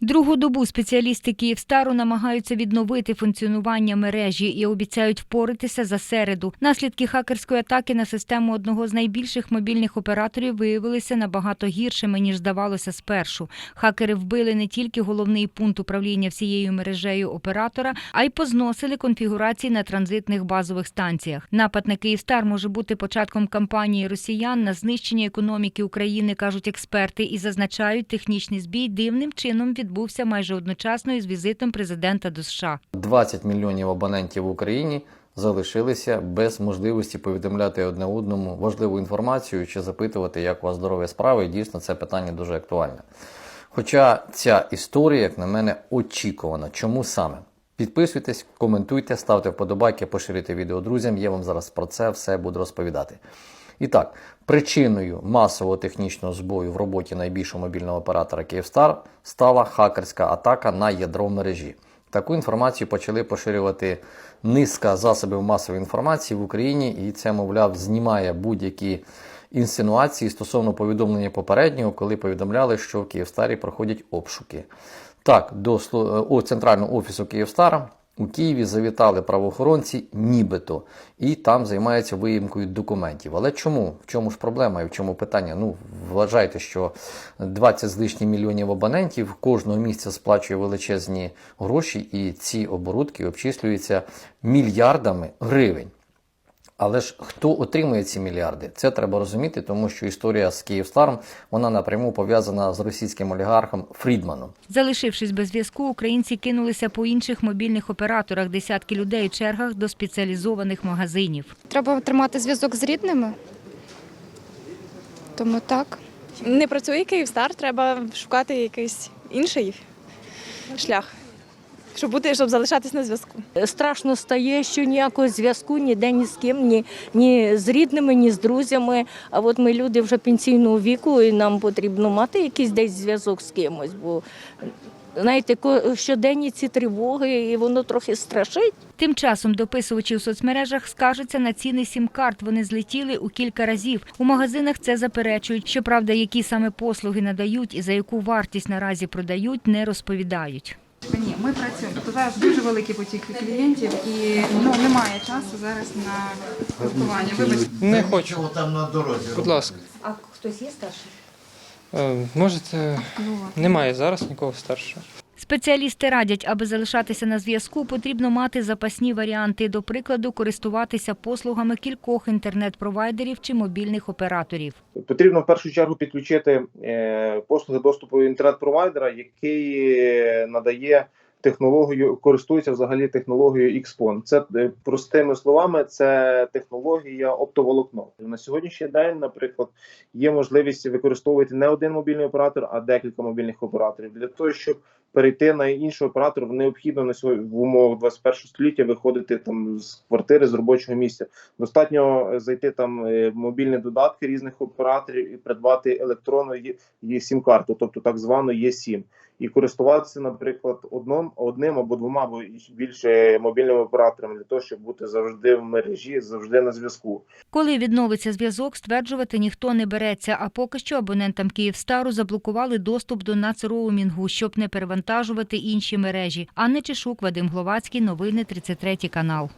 Другу добу спеціалісти Київстару намагаються відновити функціонування мережі і обіцяють впоратися за середу. Наслідки хакерської атаки на систему одного з найбільших мобільних операторів виявилися набагато гіршими ніж здавалося спершу. Хакери вбили не тільки головний пункт управління всією мережею оператора, а й позносили конфігурації на транзитних базових станціях. Напад на Київстар може бути початком кампанії росіян на знищення економіки України, кажуть експерти, і зазначають, технічний збій дивним чином відбувся майже одночасно із візитом президента до США. 20 мільйонів абонентів в Україні залишилися без можливості повідомляти одне одному важливу інформацію чи запитувати, як у вас здоров'я справи. І дійсно це питання дуже актуальне. Хоча ця історія, як на мене, очікувана. Чому саме? Підписуйтесь, коментуйте, ставте вподобайки, поширюйте відео друзям. Я вам зараз про це все буду розповідати. І так, причиною масового технічного збою в роботі найбільшого мобільного оператора Київстар стала хакерська атака на ядро мережі. Таку інформацію почали поширювати низка засобів масової інформації в Україні, і це, мовляв, знімає будь-які інсинуації стосовно повідомлення попереднього, коли повідомляли, що в Київстарі проходять обшуки. Так, до о, центрального офісу Київстара у Києві завітали правоохоронці, нібито, і там займаються виїмкою документів. Але чому? В чому ж проблема і в чому питання? Ну, вважайте, що 20 з лишнім мільйонів абонентів кожного місця сплачує величезні гроші, і ці оборудки обчислюються мільярдами гривень. Але ж хто отримує ці мільярди? Це треба розуміти, тому що історія з Київстаром вона напряму пов'язана з російським олігархом Фрідманом. Залишившись без зв'язку, українці кинулися по інших мобільних операторах. Десятки людей у чергах до спеціалізованих магазинів. Треба тримати зв'язок з рідними. Тому так. Не працює Київстар, треба шукати якийсь інший шлях, щоб бути, щоб залишатись на зв'язку. Страшно стає, що ніякого зв'язку ніде ні з ким, ні, ні з рідними, ні з друзями. А от ми люди вже пенсійного віку, і нам потрібно мати якийсь десь зв'язок з кимось. Бо знаєте, ко- щоденні ці тривоги, і воно трохи страшить. Тим часом дописувачі у соцмережах скаржаться на ціни сім-карт. Вони злетіли у кілька разів. У магазинах це заперечують. Щоправда, які саме послуги надають і за яку вартість наразі продають, не розповідають. Ні, ми працюємо. Тобто зараз дуже великий потік клієнтів і ну немає часу зараз на спілкування. Вибачте. Не хочу, там на дорозі. будь ласка. А хтось є старший? Е, Можете, немає зараз нікого старшого. Спеціалісти радять, аби залишатися на зв'язку, потрібно мати запасні варіанти. До прикладу, користуватися послугами кількох інтернет-провайдерів чи мобільних операторів. Потрібно в першу чергу підключити е, послуги доступу інтернет-провайдера, який е, надає технологію, користується взагалі технологією XPON. Це е, простими словами, це технологія оптоволокно. На сьогоднішній день, наприклад, є можливість використовувати не один мобільний оператор, а декілька мобільних операторів для того, щоб перейти на інший оператор, необхідно на сьогодні в умовах 21 століття виходити там з квартири з робочого місця. Достатньо е, зайти там е, в мобільні додатки різних операторів і придбати електронну є сім-карту, тобто так звану Є7. І користуватися, наприклад, одним, одним або двома або більше мобільними операторами для того, щоб бути завжди в мережі, завжди на зв'язку. Коли відновиться зв'язок, стверджувати ніхто не береться. А поки що абонентам Київстару заблокували доступ до нацроумінгу, щоб не перевантажувати інші мережі. Анна Чешук, Вадим Гловацький, новини 33 канал.